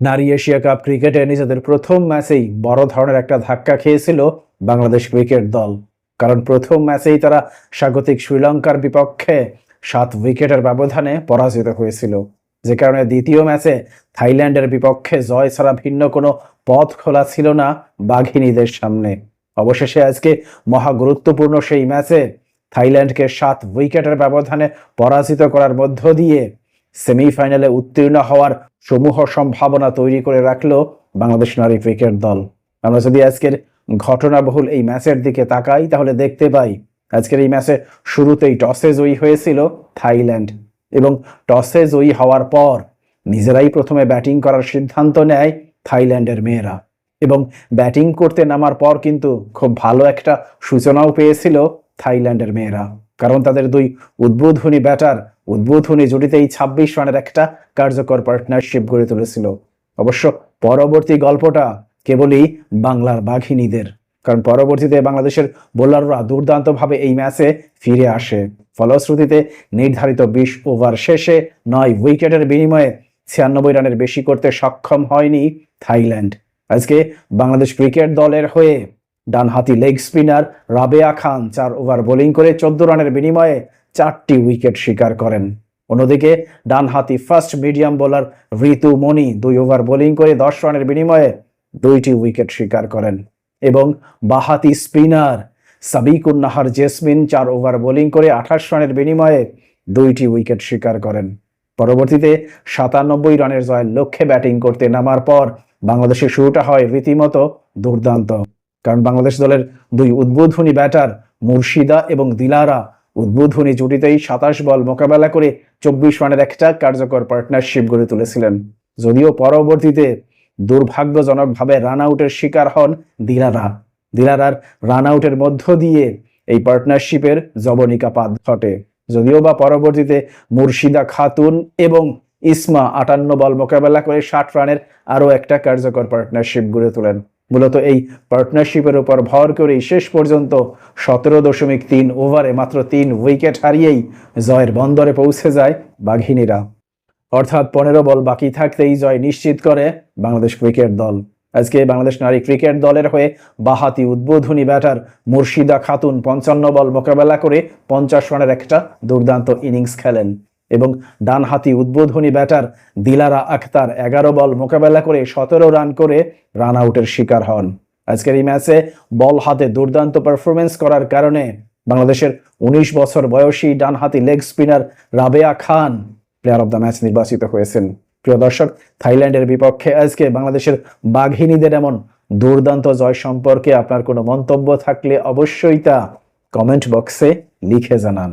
নারী Asia cup ক্রিকেটে নিজেদের প্রথম ম্যাচেই বড় ধরনের একটা ধাক্কা খেয়েছিল বাংলাদেশ ক্রিকেট দল। কারণ প্রথম ম্যাচেই তারা স্বাগতিক শ্রীলঙ্কার বিপক্ষে সাত উইকেটের ব্যবধানে পরাজিত হয়েছিল। যে কারণে দ্বিতীয় ম্যাচে থাইল্যান্ডের বিপক্ষে জয় ছাড়া ভিন্ন কোনো পথ খোলা ছিল না বাঘিনীদের সামনে। অবশেষে আজকে মহা গুরুত্বপূর্ণ সেই ম্যাচে থাইল্যান্ডকে সাত উইকেটের ব্যবধানে পরাজিত করার মধ্য দিয়ে সেমিফাইনালে উত্তীর্ণ হওয়ার সমূহ সম্ভাবনা তৈরি করে রাখল বাংলাদেশ নারী ক্রিকেট দল। আমরা যদি আজকের ঘটনাবহুল এই ম্যাচের দিকে তাকাই, তাহলে দেখতে পাই আজকের এই ম্যাচে শুরুতেই টসে জয়ী হয়েছিল থাইল্যান্ড এবং টসে জয়ী হওয়ার পর নিজেরাই প্রথমে ব্যাটিং করার সিদ্ধান্ত নেয় থাইল্যান্ডের মেয়েরা এবং ব্যাটিং করতে নামার পর কিন্তু খুব ভালো একটা সূচনাও পেয়েছিল থাইল্যান্ডের মেয়েরা। কারণ তাদের দুই উদ্বোধনী ব্যাটার, উদ্বোধনী জুটিতেই ছাব্বিশ রানের একটা কার্যকর পার্টনারশিপ গড়ে তুলেছিল। অবশ্য পরবর্তী গল্পটা কেবলই বাংলার বাঘিনীদের, কারণ পরবর্তীতে বাংলাদেশের বোলাররা দুর্দান্তভাবে এই ম্যাচে ফিরে আসে। ফলশ্রুতিতে নির্ধারিত বিশ ওভার শেষে নয় উইকেটের বিনিময়ে ছিয়ানব্বই রানের বেশি করতে সক্ষম হয়নি থাইল্যান্ড। আজকে বাংলাদেশ ক্রিকেট দলের হয়ে ডানহাতি লেগ স্পিনার রাবেয়া খান চার ওভার বোলিং করে চোদ্দ রানের বিনিময়ে চারটি উইকেট শিকার করেন। অন্যদিকে ডানহাতি fast medium bowler Ritu Moni দুই ওভার বোলিং করে দশ রানের বিনিময়ে দুইটি উইকেট শিকার করেন এবং বাহাতি স্পিনার সাবিকুন নাহার জেসমিন চার ওভার বোলিং করে আঠাশ রানের বিনিময়ে দুইটি উইকেট শিকার করেন। পরবর্তীতে সাতানব্বই রানের জয়ের লক্ষ্যে ব্যাটিং করতে নামার পর বাংলাদেশের শুরুটা হয় রীতিমতো দুর্দান্ত। কারণ বাংলাদেশ দলের দুই উদ্বোধনী ব্যাটার মুর্শিদা এবং দিলারা উদ্বোধনী জুটিতেই সাতাশ বল মোকাবেলা করে চব্বিশ রানের একটা কার্যকর পার্টনারশিপ গড়ে তুলেছিলেন। যদিও পরবর্তীতে দুর্ভাগ্যজনকভাবে রান আউটের শিকার হন দিলারা। দিলারার রান আউটের মধ্য দিয়ে এই পার্টনারশিপের জবনিকাপাত ঘটে। যদিও বা পরবর্তীতে মুর্শিদা খাতুন এবং ইসমা আটান্ন বল মোকাবেলা করে ষাট রানের আরও একটা কার্যকর পার্টনারশিপ গড়ে তোলেন। মূলত এই পার্টনারশিপের উপর ভর করেই শেষ পর্যন্ত সতেরো দশমিক তিন ওভারে মাত্র তিন উইকেট হারিয়েই জয়ের বন্দরে পৌঁছে যায় বাঘিনীরা। অর্থাৎ পনেরো বল বাকি থাকতেই জয় নিশ্চিত করে বাংলাদেশ ক্রিকেট দল। আজকে বাংলাদেশ নারী ক্রিকেট দলের হয়ে বাহাতি উদ্বোধনী ব্যাটার মুর্শিদা খাতুন পঞ্চান্ন বল মোকাবেলা করে পঞ্চাশ রানের একটা দুর্দান্ত ইনিংস খেলেন। এবং ডানহাতি উদ্বোধনী ব্যাটার দিলারা আখতার এগারো বল মোকাবেলা করে সতেরো রান করে রান আউটের শিকার হন। আজকের এই ম্যাচে বল হাতে দুর্দান্ত পারফরমেন্স করার কারণে বাংলাদেশের উনিশ বছর বয়সী ডানহাতি leg spinner Rabeya Khan player of the match নির্বাচিত হয়েছেন। প্রিয় দর্শক, থাইল্যান্ডের বিপক্ষে আজকে বাংলাদেশের বাঘিনীদের এমন দুর্দান্ত জয় সম্পর্কে আপনার কোনো মন্তব্য থাকলে অবশ্যই তা কমেন্ট বক্সে লিখে জানান।